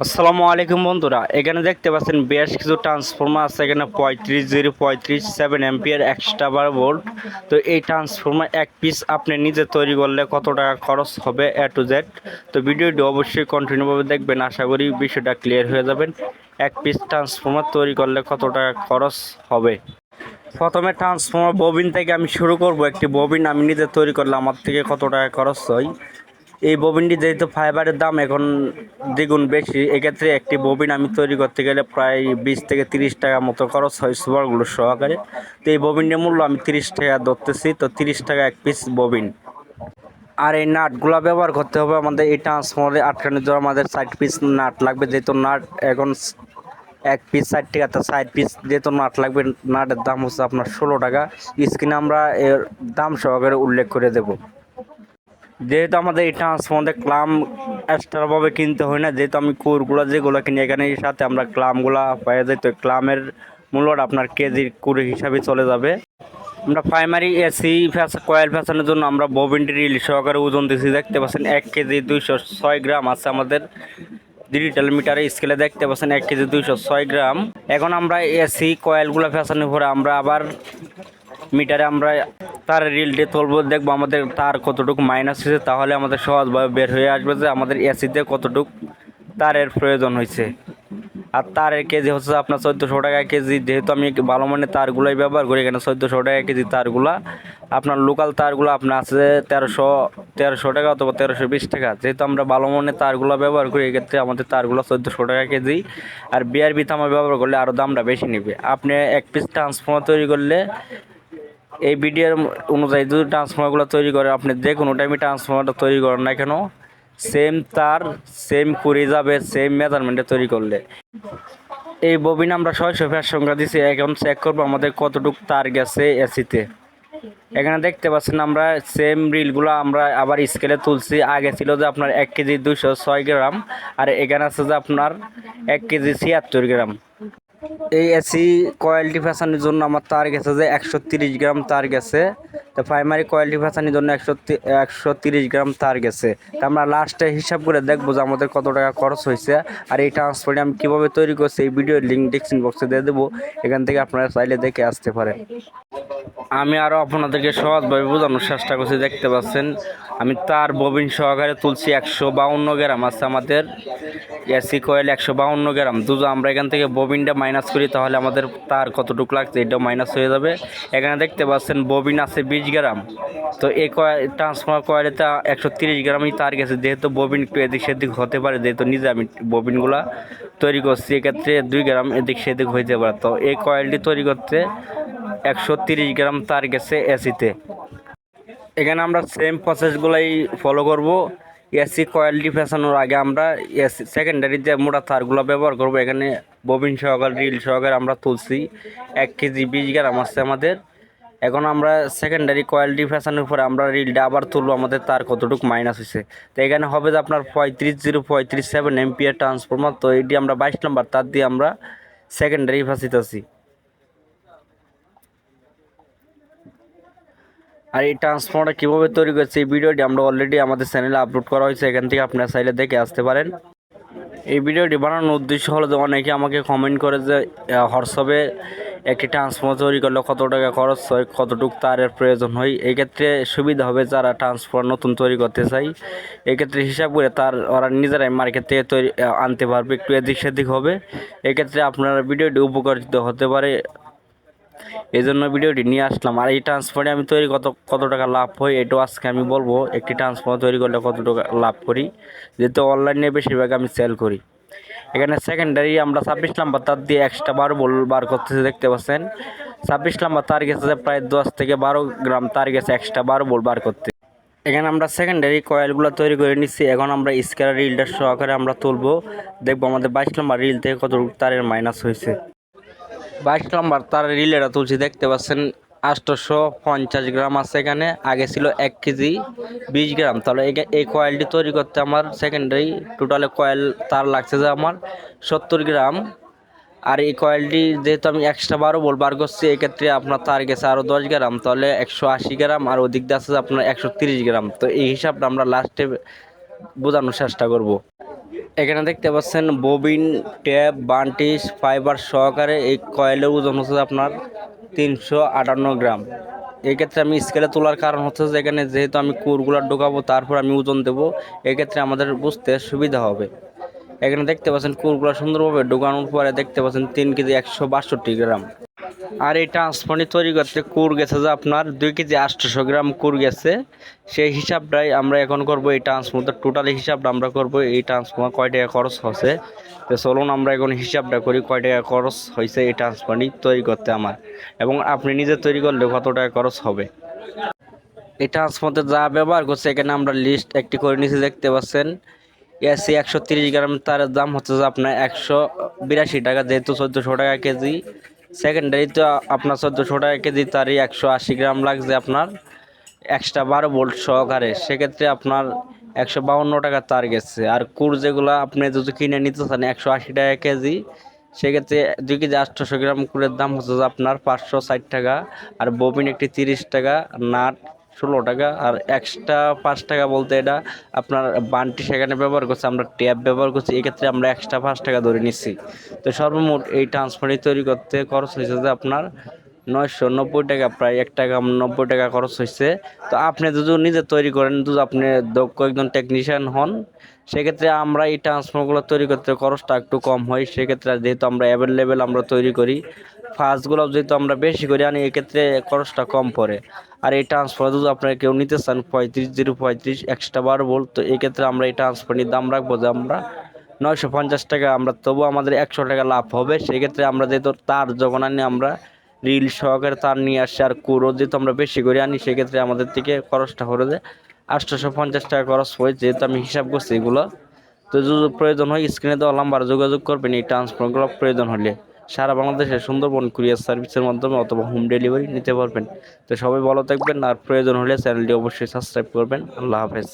আসসালামু আলাইকুম বন্ধুরা, এখানে দেখতে পাচ্ছেন বেশ কিছু ট্রান্সফর্মার আছে, এখানে পঁয়ত্রিশ জিরো পঁয়ত্রিশ সেভেন এম্পিয়ার এক্সট্রা বার ভোল্ট তো এই ট্রান্সফর্মার এক পিস আপনি নিজে তৈরি করলে কত টাকা খরচ হবে এ টু জেড তো ভিডিওটি অবশ্যই কন্টিনিউভাবে দেখবেন, আশা করি বিষয়টা ক্লিয়ার হয়ে যাবেন। এক পিস ট্রান্সফর্মার তৈরি করলে কত টাকা খরচ হবে? প্রথমে ট্রান্সফর্মার ববিন থেকে আমি শুরু করব, একটি ববিন আমি নিজে তৈরি করলে আমার থেকে কত টাকা খরচ হয়? এই ববিনটি যেহেতু ফাইবারের দাম এখন দ্বিগুণ বেশি, এক্ষেত্রে একটি ববিন আমি তৈরি করতে গেলে প্রায় বিশ থেকে তিরিশ টাকা মতো খরচ হয় সুপারগুলো সহকারে। তো এই ববিনটির মূল্য আমি তিরিশ টাকা ধরতেছি, তো তিরিশ টাকা এক পিস ববিন। আর এই নাটগুলো ব্যবহার করতে হবে আমাদের এই ট্রান্সফর্মারে আটকানোর জন্য আমাদের ষাট পিস নাট লাগবে, যেহেতু নাট এখন এক পিস ষাট টাকা, তো ষাট পিস যেহেতু নাট লাগবে, নাটের দাম হচ্ছে আপনার ষোলো টাকা। স্ক্রিনে আমরা এর দাম সহকারে উল্লেখ করে দেবো। যেহেতু আমাদের এই ট্রান্সফর্মারে ক্লাম এক্সট্রাভাবে কিনতে হয় না, যেহেতু আমি কোরগুলো যেগুলো কিনি এখানে সাথে আমরা ক্লামগুলা পাওয়া যায় তো ক্লামের মূল্যটা আপনার কেজির কুড়ি হিসাবে চলে যাবে। আমরা প্রাইমারি এসি ফ্যাস কয়েল ফ্যাশনের জন্য আমরা ববিনটি রিল সহকারে ওজন দিচ্ছি দেখতে পাচ্ছেন এক কেজি দুইশো ছয় গ্রাম আছে আমাদের। ডিজিটাল মিটারে স্কেলে দেখতে পাচ্ছেন এক কেজি দুইশো ছয় গ্রাম। এখন আমরা এসি কয়েলগুলো ফ্যাশনের পরে আমরা আবার মিটারে আমরা তার রিলটি তুলবো দেখব আমাদের তার কতটুকু মাইনাস হয়েছে, তাহলে আমাদের সহজভাবে বের হয়ে আসবে যে আমাদের এসিতে কতটুকু তারের প্রয়োজন হয়েছে। আর তারের কেজি হচ্ছে আপনার চোদ্দোশো টাকা কেজি, যেহেতু আমি ভালো মানের তারগুলোই ব্যবহার করি, এখানে চোদ্দোশো টাকা কেজি তারগুলা, আপনার লোকাল তারগুলো আপনার আছে তেরোশো তেরোশো টাকা অথবা তেরোশো বিশ টাকা। যেহেতু আমরা ভালো মানের তারগুলো ব্যবহার করি, এক্ষেত্রে আমাদের তারগুলো চোদ্দোশো টাকা কেজি, আর বিআরবি থামা ব্যবহার করলে আরও দামটা বেশি নেবে। আপনি এক পিস ট্রান্সফর্মার তৈরি করলে এই বিডিআর অনুযায়ী যদি ট্রান্সফর্মারগুলো তৈরি করে, আপনি যে কোনো টাইমে ট্রান্সফর্মারটা তৈরি করেন না কেন সেম তার সেম কুড়ি যাবে সেম মেজারমেন্টে তৈরি করলে। এই ববিন আমরা ছয়শো ফের সংখ্যা দিছি, এখন চেক করব আমাদের কতটুকু তার গেছে এসিতে এখানে দেখতে পাচ্ছেন আমরা সেম রিলগুলো আমরা আবার স্কেলে তুলছি। আগে ছিল যে আপনার এক কেজি দুশো ছয় গ্রাম, আর এখানে আছে যে আপনার এক কেজি ছিয়াত্তর গ্রাম। এই এসি কোয়ালিটি ফ্যাশনের জন্য আমার তার গেছে যে একশো তিরিশ গ্রাম তার গেছে তো প্রাইমারি কোয়ালিটি ফ্যাশনের জন্য একশো একশো তিরিশ গ্রাম তার গেছে তা আমরা লাস্টে হিসাব করে দেখব যে আমাদের কত টাকা খরচ হয়েছে। আর এই ট্রান্সপোর্টে আমি কীভাবে তৈরি করছি এই ভিডিওর লিঙ্ক ডিসক্রিপশন বক্সে দিয়ে দেবো। এখান থেকে আপনারা চাইলে দেখে আসতে পারেন। আমি আরও আপনাদেরকে সহজভাবে বোঝানোর চেষ্টা করছি, দেখতে পাচ্ছেন। আমি তার ববিন সহকারে তুলছি একশো বাউন্ন গ্রাম, আছে আমাদের এসি কয়েল একশো বাউন্ন গ্রাম। দুটো আমরা এখান থেকে ববিনটা মাইনাস করি, তাহলে আমাদের তার কতটুকু লাগছে, এটাও মাইনাস হয়ে যাবে। এখানে দেখতে পাচ্ছেন, ববিন আছে বিশ গ্রাম। তো এই কয়েল ট্রান্সফর্মার কয়েলেতে একশো তিরিশ গ্রামই তার গেছে, যেহেতু ববিন একটু এদিক সেদিক হতে পারে, যেহেতু নিজে আমি ববিনগুলা তৈরি করছি, এক্ষেত্রে দুই গ্রাম এদিক সেদিক হইতে পারে। তো এই কয়েলটি তৈরি করতে একশো তিরিশ গ্রাম তার গেছে এসিতে। এখানে আমরা সেম প্রসেসগুলাই ফলো করব। এসি কোয়ালিটি ফেসানোর আগে আমরা এসি সেকেন্ডারি যে মোটা তারগুলো ব্যবহার করব, এখানে ববিন সহকারে রিল সহকারে আমরা তুলছি। এক কেজি বিশ গ্রাম আসছে আমাদের। এখন আমরা সেকেন্ডারি কোয়ালিটি ফ্যাশনের উপরে আমরা রিলটা আবার তুলবো, আমাদের তার কতটুকু মাইনাস হয়েছে। তো এখানে হবে যে আপনার পঁয়ত্রিশ জিরো, পঁয়ত্রিশ সেভেন এমপিয়ার ট্রান্সফর্মার তো এটি আমরা বাইশ নাম্বার তার দিয়ে আমরা সেকেন্ডারি ফাঁসিতেছি আর এই ট্রান্সফর্মারটা কীভাবে তৈরি করছে এই ভিডিওটি আমরা অলরেডি আমাদের চ্যানেলে আপলোড করা হয়েছে, এখান থেকে আপনারা চাইলে দেখে আসতে পারেন। এই ভিডিওটি বানানোর উদ্দেশ্য হলো যে অনেকে আমাকে কমেন্ট করে যে হোয়াটসঅ্যাপে একটি ট্রান্সফর্মার তৈরি করলে কত টাকা খরচ হয়, কতটুকু তারের প্রয়োজন হয়। এক্ষেত্রে সুবিধা হবে যারা ট্রান্সফর্মার নতুন তৈরি করতে চাই এক্ষেত্রে হিসাব করে তার, ওরা নিজেরাই মার্কেট থেকে তৈরি আনতে পারবে, একটু এদিক সেদিক হবে। এক্ষেত্রে আপনার ভিডিওটি উপকারিত হতে পারে। এই জন্য ভিডিওটি নিয়ে আসলাম। আর এই ট্রান্সফারে আমি তৈরি কত কত টাকা লাভ হয় এটাও আজকে আমি বলব। একটি ট্রান্সফার তৈরি করলে কত টাকা লাভ করি? যেহেতু অনলাইনে বেশিরভাগ আমি সেল করি। এখানে সেকেন্ডারি আমরা ছাব্বিশ নাম্বার তার দিয়ে এক্সট্রা বারো বল বার করতেছে, দেখতে পাচ্ছেন? ছাব্বিশ নাম্বার তার গেছে প্রায় দশ থেকে বারো গ্রাম তার গেছে এক্সট্রা বারো বল বার করতে। এখানে আমরা সেকেন্ডারি কয়েলগুলো তৈরি করে নিচ্ছি। এখন আমরা স্কেলার রিলটা সহকারে আমরা তুলবো। দেখব আমাদের বাইশ নম্বর রিল থেকে কত তারের মাইনাস হয়েছে। বাইশ নম্বর তার রিলেটা তুলছি, দেখতে পাচ্ছেন আটশোশো পঞ্চাশ গ্রাম আছে এখানে, আগে ছিল এক কেজি বিশ গ্রাম। তাহলে এই- কয়েলটি তৈরি করতে আমার সেকেন্ডারি টোটালে কয়েল তার লাগছে যে আমার সত্তর গ্রাম। আর এই কয়েলটি যেহেতু আমি এক্সট্রা বারো বল বার করছি, এক্ষেত্রে আপনার তার গেছে আরও দশ গ্রাম, তাহলে একশো আশি গ্রাম, আর ওদিক দিয়ে আছে আপনার একশো তিরিশ গ্রাম। তো এই হিসাবটা আমরা লাস্টে বোঝানোর চেষ্টা করব। এখানে দেখতে পাচ্ছেন ববিন, ট্যাব বান্টিস ফাইবার সহকারে এই কয়েলের ওজন হচ্ছে আপনার তিনশো আটান্ন গ্রাম। এক্ষেত্রে আমি স্কেলে তোলার কারণ হচ্ছে যে এখানে যেহেতু আমি কুরগুলা ঢোকাবো, তারপর আমি ওজন দেবো, এক্ষেত্রে আমাদের বুঝতে সুবিধা হবে। এখানে দেখতে পাচ্ছেন কুরগুলা সুন্দরভাবে ঢোকানোর পরে দেখতে পাচ্ছেন তিন কেজি একশো বাষট্টি গ্রাম। আর এই ট্রান্সফারটি তৈরি করতে কুর গেছে যে আপনার দুই কেজি আটশোশো গ্রাম কুর গেছে। সেই হিসাবটাই আমরা এখন করব এই ট্রান্সফর্মার টোটাল হিসাবটা আমরা করব। এই ট্রান্সফর্মার কয় টাকা খরচ হচ্ছে তো চলুন আমরা এখন হিসাবটা করি, কয় টাকা খরচ হয়েছে এই ট্রান্সফারটি তৈরি করতে আমার? এবং আপনি নিজে তৈরি করলে কত টাকা খরচ হবে? এই ট্রান্সফারতে যা ব্যবহার করছে, এখানে আমরা লিস্ট একটি করে নিচে দেখতে পাচ্ছেন। এসি একশো তিরিশ গ্রাম, তার দাম হচ্ছে যে আপনার একশো বিরাশি টাকা, যেহেতু চোদ্দোশো টাকা কেজি। সেকেন্ডারি তো আপনার চোদ্দোশো টাকা কেজি, তারই একশো আশি গ্রাম লাগছে আপনার। এক্সট্রা বারো বোল্ট সহকারে। সেক্ষেত্রে আপনার একশো বাউন্ন টাকা তার গেছে। আর কুর যেগুলো আপনি যদি কিনে নিতে চান, একশো আশি টাকা কেজি, সেক্ষেত্রে দুই কেজি আটশোশো গ্রাম কুরের দাম হচ্ছে আপনার পাঁচশো ষাট টাকা। আর ববিন একটি তিরিশ টাকা, নাট ষোলো টাকা আর এক্সট্রা পাঁচ টাকা বলতে এটা আপনার বানটি সেখানে ব্যবহার করছে, আমরা ট্যাব ব্যবহার করছি, এক্ষেত্রে আমরা এক্সট্রা পাঁচ টাকা ধরে নিচ্ছি। তো সর্বমোট এই ট্রান্সফারটি তৈরি করতে খরচ হয়েছে যে আপনার নয়শো নব্বই টাকা, প্রায় এক টাকা নব্বই টাকা খরচ হয়েছে। তো আপনি যদি নিজে তৈরি করেন, যদি আপনি দক্ষ একজন টেকনিশিয়ান হন, সেক্ষেত্রে আমরা এই ট্রান্সফারগুলো তৈরি করতে খরচটা একটু কম হয়। সেক্ষেত্রে যেহেতু আমরা অ্যাভেলেবেল আমরা তৈরি করি ফার্স্টগুলো যেহেতু আমরা বেশি করি আনি, এক্ষেত্রে খরচটা কম পড়ে। আর এই ট্রান্সফার যদি আপনারা কেউ নিতে চান, পঁয়ত্রিশ জিরো পঁয়ত্রিশ এক্সট্রা বারো ভোল্ট তো এক্ষেত্রে আমরা এই ট্রান্সফারটির দাম রাখব যে আমরা নয়শো পঞ্চাশ টাকা, আমরা তবু আমাদের একশো টাকা লাভ হবে। সেক্ষেত্রে আমরা যেহেতু তার যখন আনি, আমরা রিল সহকারে তার নিয়ে আসছি আর কুরো যেহেতু আমরা বেশি করে আনি, সেক্ষেত্রে আমাদের থেকে খরচটা করে যায় আটশোশো পঞ্চাশ টাকা খরচ হয়, যেহেতু আমি হিসাব করছি এগুলো। তো যদি প্রয়োজন হয় স্ক্রিনে দেওয়া নাম্বার যোগাযোগ করবেন, এই ট্রান্সফারগুলো প্রয়োজন হলে। সারা বাংলাদেশে সুন্দরবন কুরিয়ার সার্ভিসের মাধ্যমে অথবা হোম ডেলিভারি নিতে পারবেন। তো সবাই ভালো থাকবেন আর প্রয়োজন হলে চ্যানেলটি অবশ্যই সাবস্ক্রাইব করবেন। আল্লাহ হাফেজ।